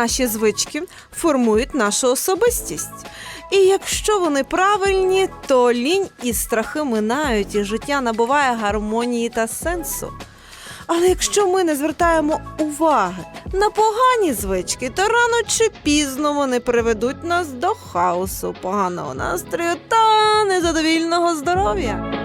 наші звички формують нашу особистість. І якщо вони правильні, то лінь і страхи минають, і життя набуває гармонії та сенсу. Але якщо ми не звертаємо уваги на погані звички, то рано чи пізно вони приведуть нас до хаосу, поганого настрою та незадовільного здоров'я.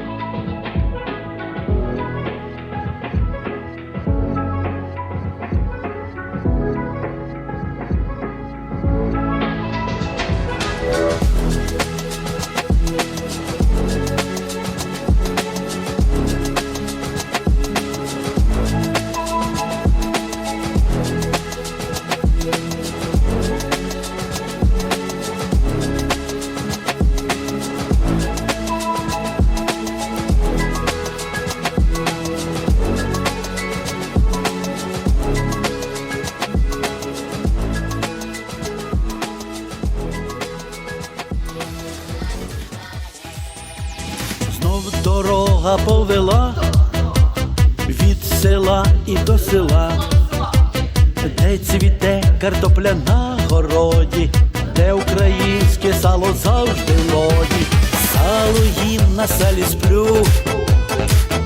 Картопля на городі, де українське сало завжди в моді. Сало їм на салі сплю,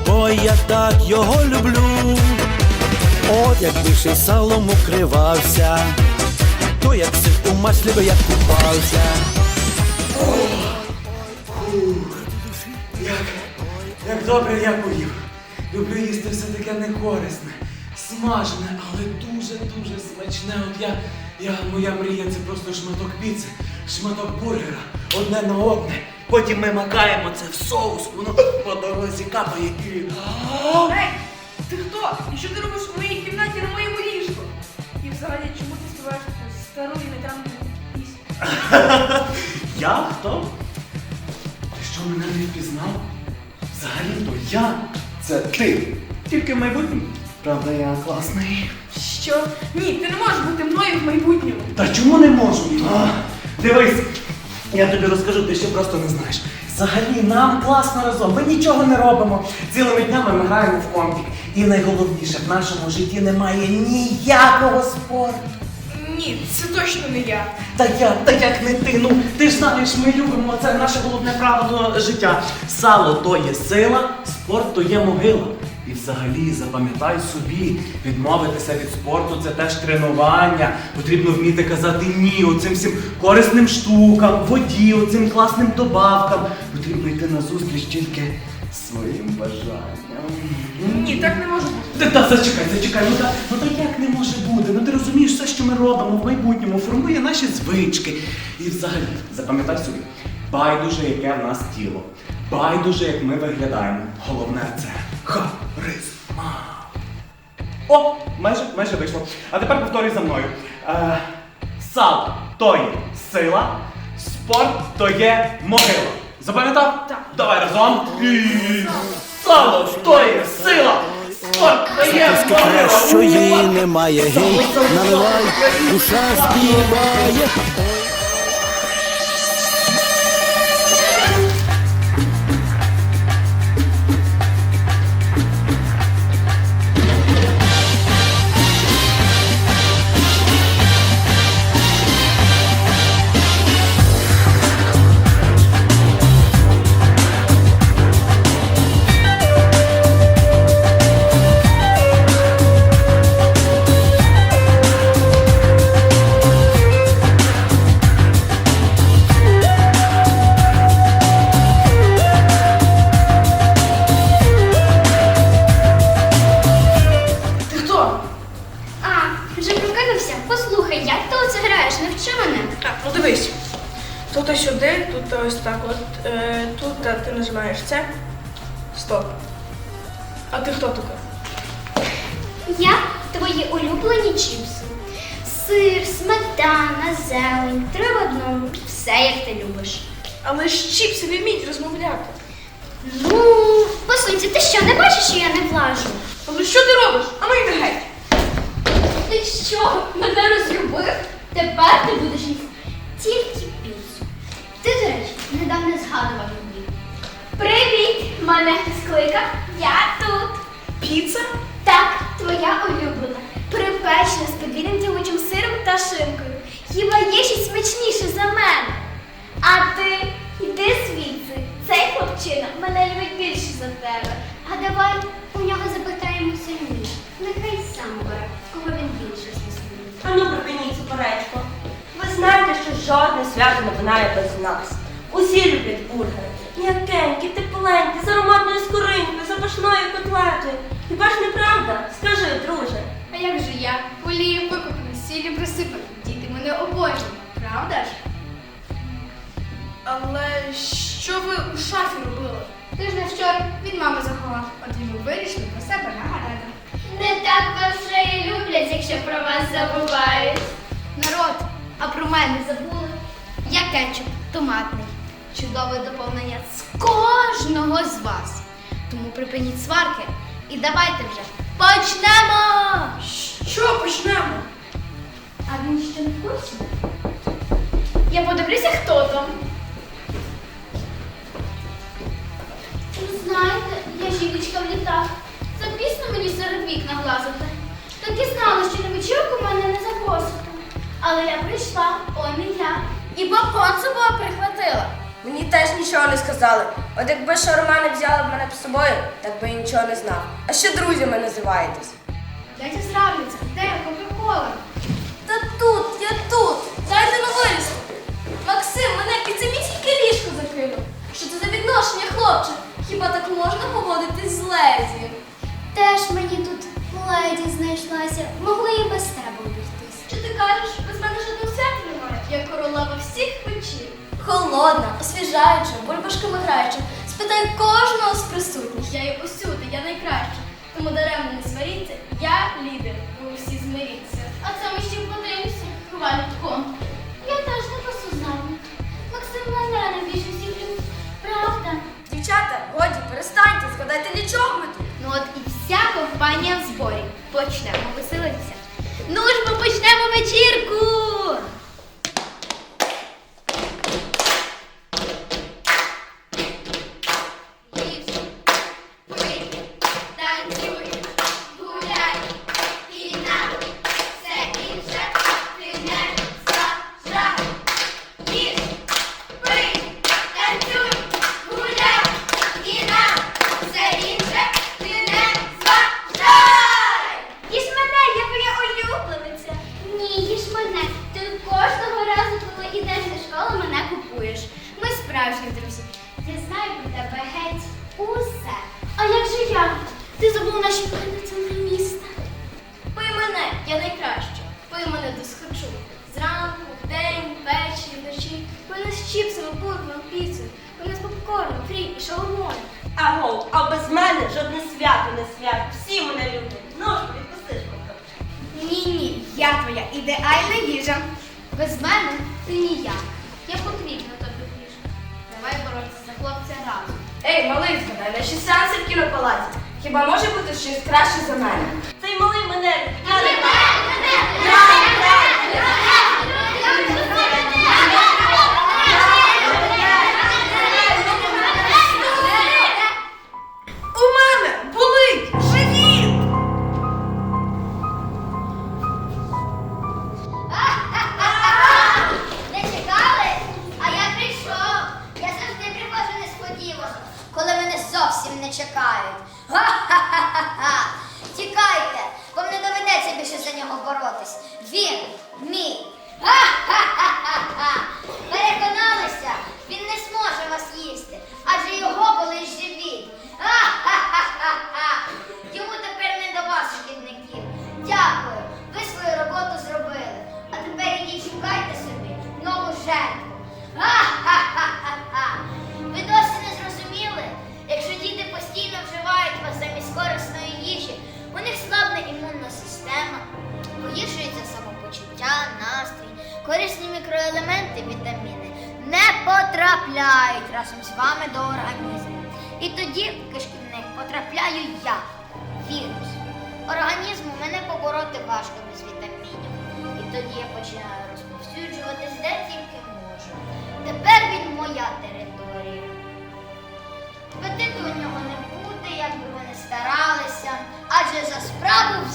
бо я так його люблю. От якби ще й салом укривався, то як сир у маслі би я купався. Як, як добре я поїв. Люблю їсти все таке некорисне, смажене, але дуже-дуже смачне. От я, я, моя мрія це просто шматок піци, шматок бургера, одне на одне. Потім ми макаємо це в соус, воно по дорозі капає і. Ей, ти хто? І що ти робиш в моїй кімнаті на моєму ліжку? І взагалі, чому ти співаєш таку стару і нетямну пісню? Я хто? Ти що мене не впізнав? Взагалі-то я це ти. Тільки в майбутньому. Правда, я класний. Що? Ні, ти не можеш бути мною в майбутньому. Та чому не можу? А, дивись, я тобі розкажу, ти ще просто не знаєш. Взагалі нам класно разом. Ми нічого не робимо. Цілими днями ми граємо в компік. І найголовніше, в нашому житті немає ніякого спорту. Ні, це точно не я. Та як, та як не ти? Ну ти ж знаєш, ми любимо це наше головне правило життя. Сало то є сила, спорт то є могила. І взагалі запам'ятай собі, відмовитися від спорту це теж тренування. Потрібно вміти казати ні оцим всім корисним штукам, воді, оцим класним добавкам. Потрібно йти на зустріч тільки своїм бажанням. Ні, так не може бути. Та, та зачекай, зачекай, ну так, ну так як не може бути? Ну ти розумієш, все, що ми робимо в майбутньому, формує наші звички. І взагалі, запам'ятай собі, байдуже, яке в нас тіло, байдуже, як ми виглядаємо. Головне це харизма. О, майже, майже вийшло. А тепер повторюй за мною. Е, сало то є сила, спорт то є могила. Запам'ятав? Так. Давай разом. І... Сало то є сила, спорт то є могила. Що її немає, гей, наливай, душа співає. Нажимаєш це. Стоп. А ти хто така? Я твої улюблені чіпси. Сир, сметана, зелень, три в одному. Все, як ти любиш. Але ж чіпси не вміють розмовляти. Ну, посунься, ти що, не бачиш, що я не влажу? Але що ти робиш? А ну йди геть. Ти що, мене розлюбив? Тепер ти будеш їсти тільки піцу. Ти, до речі, недавно згадував. Привіт! Мене скликав? Я тут. Піца? Так, твоя улюблена. Припечена з подвійним тягучим сиром та шинкою. Хіба є щось смачніше за мене? А ти йди звідси. Цей хлопчина мене любить більше за тебе. А давай у нього запитаємося ні. Нехай сам бере, кого він більше сміє. А ну припиніть суперечку. Ви знаєте, що жодне свято не минає без нас. Усі люблять бургери. М'якенькі, тепленькі, з ароматною скоринкою, запашною котлетою. Хіба ж не правда? Скажи, друже. А як же я? Олію викопну, сілі присипати. Діти мене обожнюють, правда ж? Але що ви у шафі робили? Ти ж не вчора від мами заховав, от і ми вирішили про себе нагадати. Не так вас вже і люблять, якщо про вас забувають. Народ, а про мене забули? Я кетчуп томатний. Чудове доповнення з кожного з вас. Тому припиніть сварки і давайте вже почнемо! Що почнемо? А він ще не в курсі? Я подивлюся, хто там. Ви знаєте, я жіночка в літах. Запісно мені серед вікна глазити. Так і знала, що на вечірку мене не запросите. Але я прийшла, он і я. І бабкон собою прихватила. Мені теж нічого не сказали. От якби шаурма не взяла б мене з собою, так би я нічого не знав. А ще друзями називаєтесь. Дядя зравляться, де Кока-Кола? Та тут, я тут. Дайте на вилізти. Максим, мене під самісіньке ліжко закинув. Що це за відношення, хлопче? Хіба так можна поводитись з леді? Теж мені тут леді знайшлася. Могли і без тебе обійтись. Що ти кажеш? Без мене жодного свята немає. Я королева всіх вечір. Холодна, освіжаюча, бульбашками граюча. Спитай кожного з присутніх. Я є усюди, я найкраща. Тому даремно не сваріться, я лідер. Ви усі змиріться. А це ми ще подивимося. Хвальком. Я теж не посузнаю. Максим мене найбільше всіх любить. Правда? Дівчата, годі, перестаньте, згадайте для чого ми тут. Ну от і вся компанія в зборі. Почнемо веселитися. Ну ж бо почнемо вечірку! Bravo!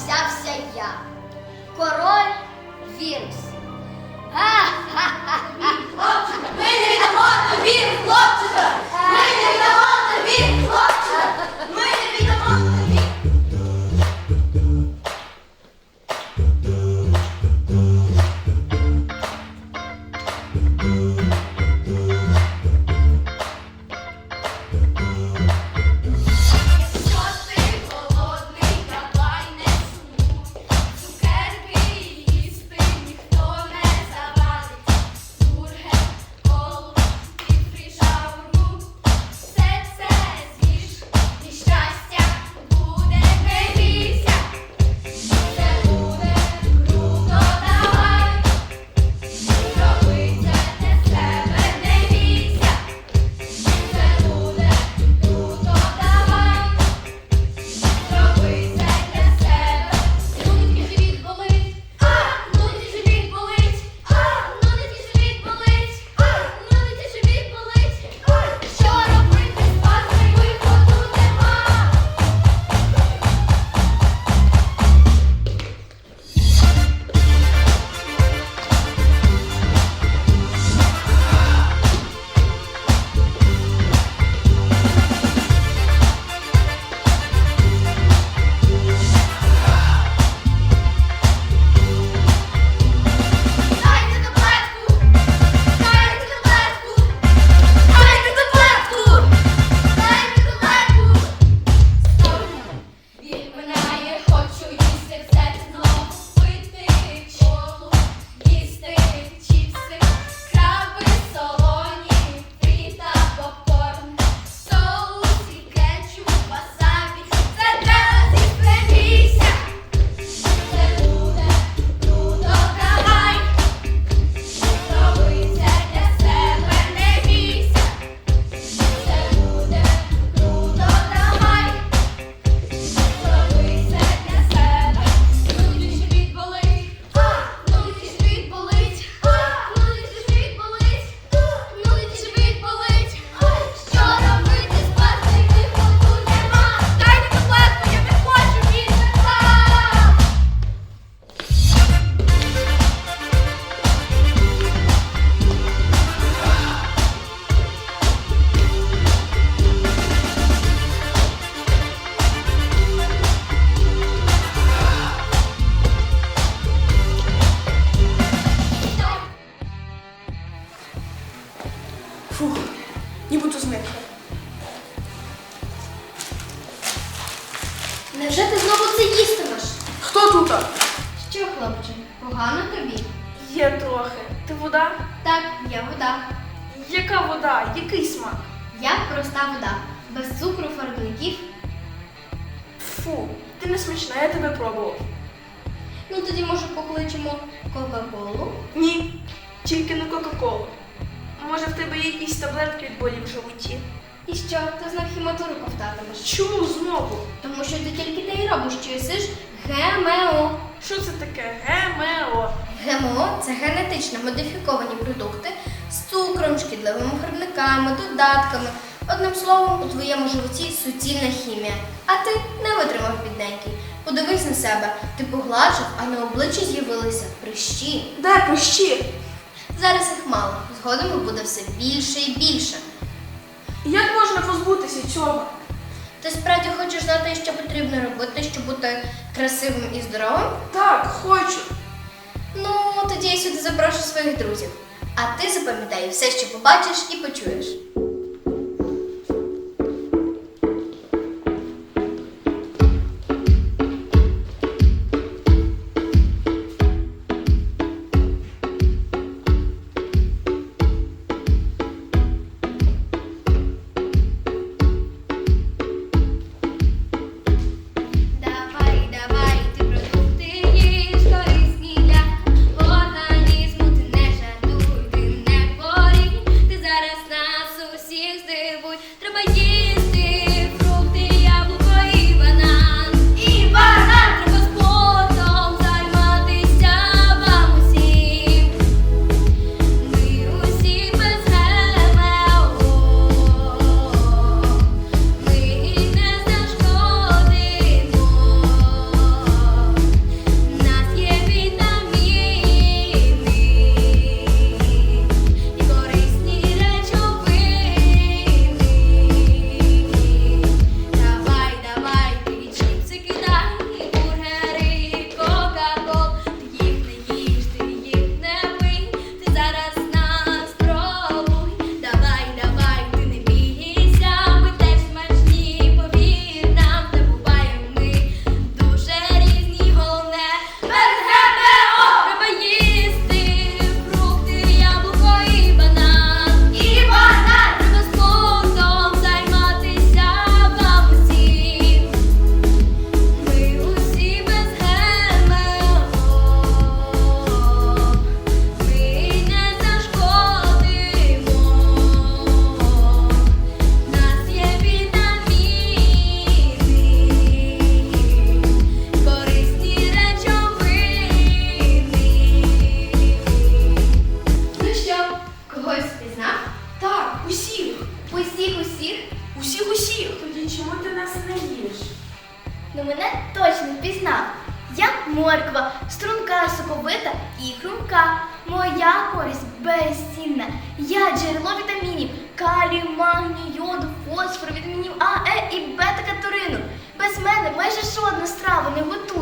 Проста вода. Без цукру, фарбників. Фу, ти не смачна, я тебе пробував. Ну тоді може покличемо Кока-Колу. Ні, тільки не Кока-Колу. Може в тебе є якісь таблетки від болів в животі? І що, ти знов хіматуру ковтатимеш? Чому знову? Тому що ти тільки те й робиш, що їсиш ГМО. Що це таке? ГМО. ГМО це генетично модифіковані продукти з цукром, шкідливими фарбниками, додатками. Одним словом, у твоєму животі суцільна хімія. А ти не витримав бідненький. Подивись на себе, ти погладшив, а на обличчі з'явилися прищі. Де прищі? Зараз їх мало, згодом буде все більше і більше. Як можна позбутися цього? Ти справді хочеш знати, що потрібно робити, щоб бути красивим і здоровим? Так, хочу. Ну, тоді я сюди запрошу своїх друзів. А ти запам'ятай все, що побачиш і почуєш.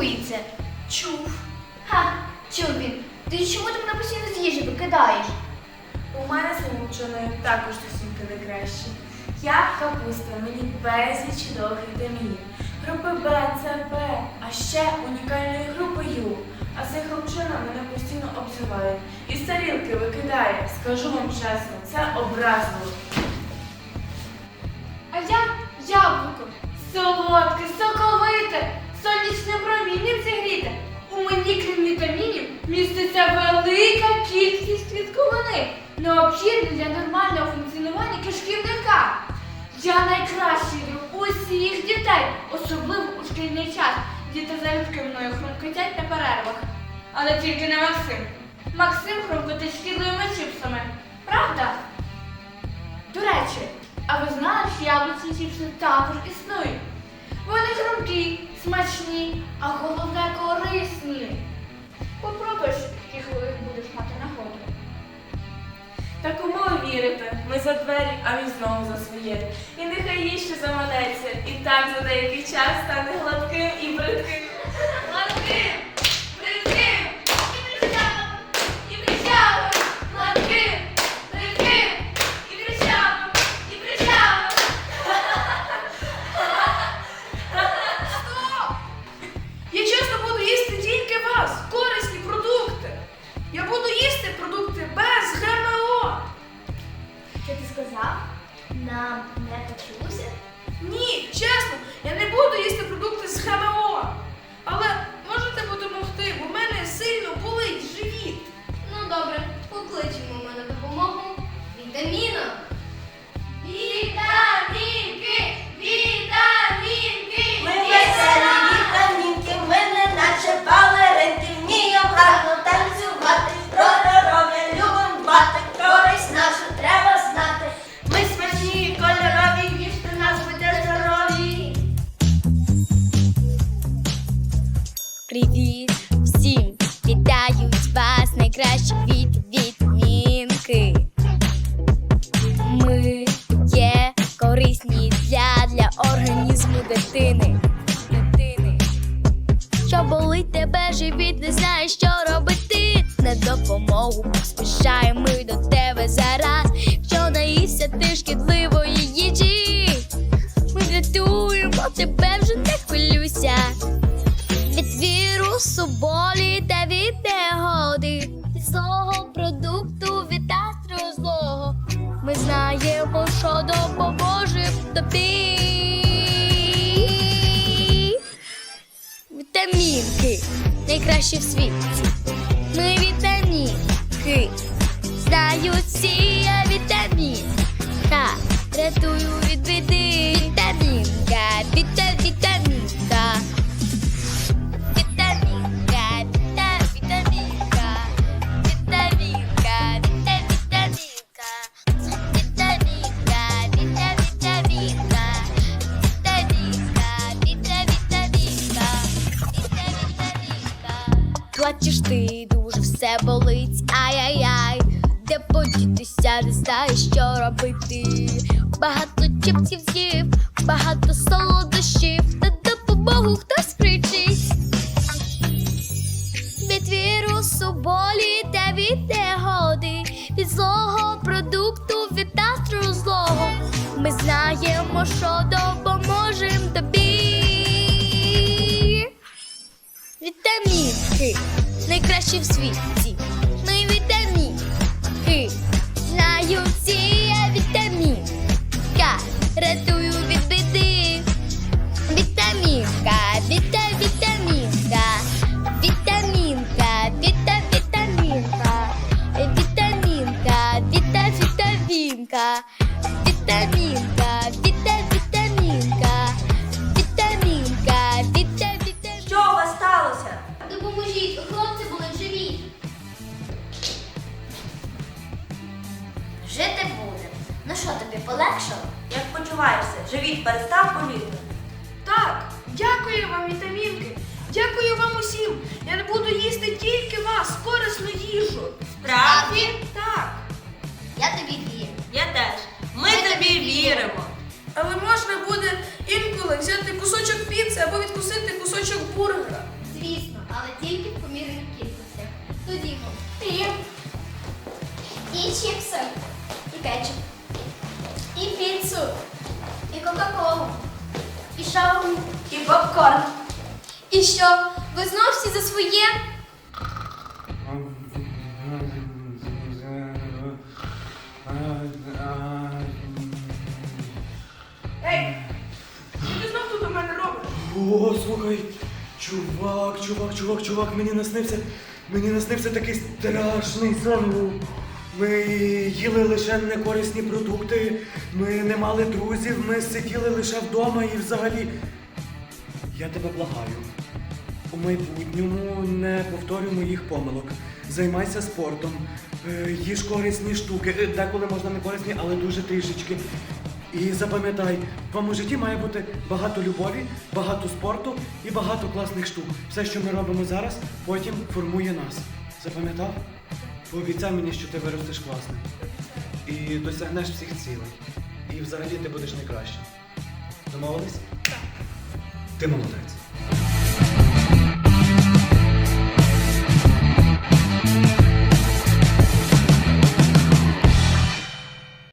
Не готується. Чув. Ха, чув він. Ти чому ти мене постійно з їжі викидаєш? У мене з Лучиною також стосунки не кращі. Я капуста, мені безліч чудових вітамінів. Групи Б, С, П, а ще унікальної групи Ю. А цей хлопчина мене постійно обзиває. І з тарілки викидає. Скажу вам чесно, це образливо. А я яблуко. Солодке, соковите, сонячне промінням зігріте. У мені, крім вітамінів, міститься велика кількість клітковини, необхідна для нормального функціонування кишківника. Я найкращий друг усіх дітей, особливо у шкільний час. Діти залюбки мною хрумкотять на перервах. Але тільки не Максим. Максим хрумкотить шкідливими чіпсами. Правда? До речі, а ви знали, що яблучні чіпси також існують? Вони хрумкі, смачні, а головне корисні. Попробуєш, коли будеш мати нагоду. Та кому ви вірите? Ми за двері, а він знову за своє. І нехай їй ще заманеться, і так за деякий час стане гладким і бридким. Гладким! Знаємо, що допоможе тобі. Вітамінки найкращі в світі. Плачеш ти дуже все болить, ай-яй-яй. Де подітися, не знаєш, що робити. Багато чипсів з'їв, багато солодощів, та допомогу хтось кричить. Від вірусу болі та від негоди, від злого продукту, від астру злого. Ми знаємо, що допоможем тобі. Вітамінки найкращі в світі. Ми вітамінки. Знаю всі я вітамінка. Рятую інколи кусочок піци або відкусити кусочок бургера. Звісно, але тільки в помірних кількостях. Тоді хліб. І чіпси, і кетчуп, і піцу, і кока-колу, і шаурму, І попкорн. І що? Ви знов всі за своє? О, слухай, чувак, чувак, чувак, чувак, мені наснився, мені наснився такий страшний сон. Ми їли лише некорисні продукти, ми не мали друзів, ми сиділи лише вдома і взагалі. Я тебе благаю. У майбутньому не повторюй моїх помилок. Займайся спортом, е, їж корисні штуки. Е, Деколи можна не корисні, але дуже трішечки. І запам'ятай, в твоєму житті має бути багато любові, багато спорту і багато класних штук. Все, що ми робимо зараз, потім формує нас. Запам'ятав? Пообіцяй мені, що ти виростеш класним. І досягнеш всіх цілей. І взагалі ти будеш найкращим. Домовились? Так. Ти молодець.